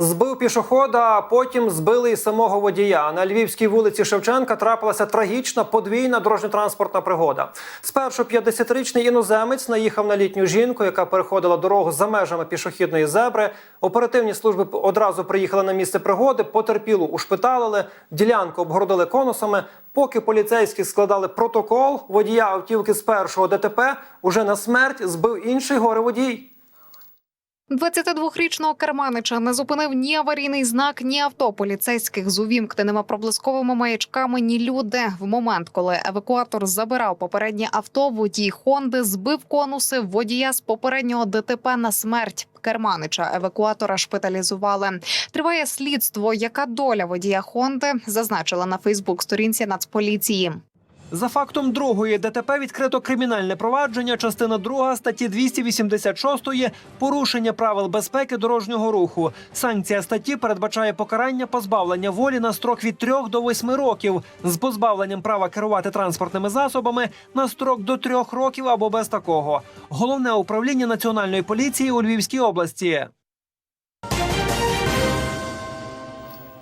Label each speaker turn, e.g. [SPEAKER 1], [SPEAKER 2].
[SPEAKER 1] Збив пішохода, а потім збили і самого водія. На львівській вулиці Шевченка трапилася трагічна подвійна дорожньо-транспортна пригода. Спершу 50-річний іноземець наїхав на літню жінку, яка переходила дорогу за межами пішохідної зебри. Оперативні служби одразу приїхали на місце пригоди, потерпілу ушпиталили, ділянку обгородили конусами. Поки поліцейські складали протокол, водія автівки з першого ДТП уже на смерть збив інший горе-водій.
[SPEAKER 2] 22-річного керманича не зупинив ні аварійний знак, ні авто поліцейських з увімкненими проблисковими маячками, ні люди. В момент, коли евакуатор забирав попереднє авто, водій Хонди збив конуси водія з попереднього ДТП на смерть. Керманича евакуатора шпиталізували. Триває слідство. Яка доля водія Хонди зазначила на Фейсбук-сторінці Нацполіції.
[SPEAKER 1] За фактом другої ДТП відкрито кримінальне провадження, частина 2 статті 286 порушення правил безпеки дорожнього руху. Санкція статті передбачає покарання позбавлення волі на строк від 3 до 8 років з позбавленням права керувати транспортними засобами на строк до 3 років або без такого. Головне управління національної поліції у Львівській області.